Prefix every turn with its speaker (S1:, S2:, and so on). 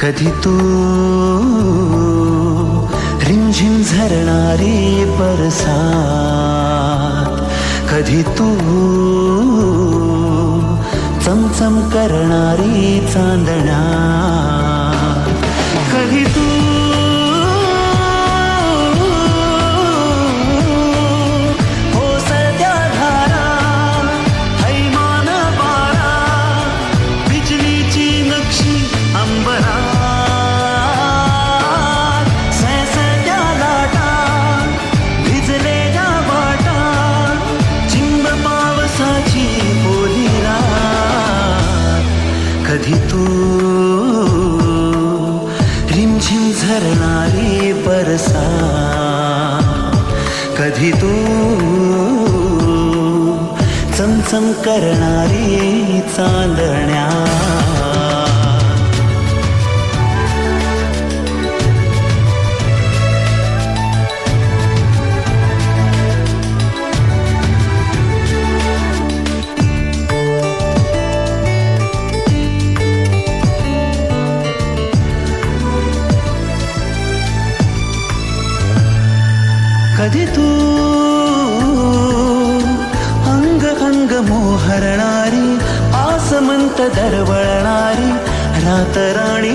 S1: कधी तू रिमझिम झरणारी परसात? कधी तू चमचम करणारी चांदण्या कधी तू रिमझिम झरणारी बरसा कधी तू चमचम करणारी चांदण्या? कधी तू अंग अंग मोहरणारी आसमंत दरवळणारी रातराणी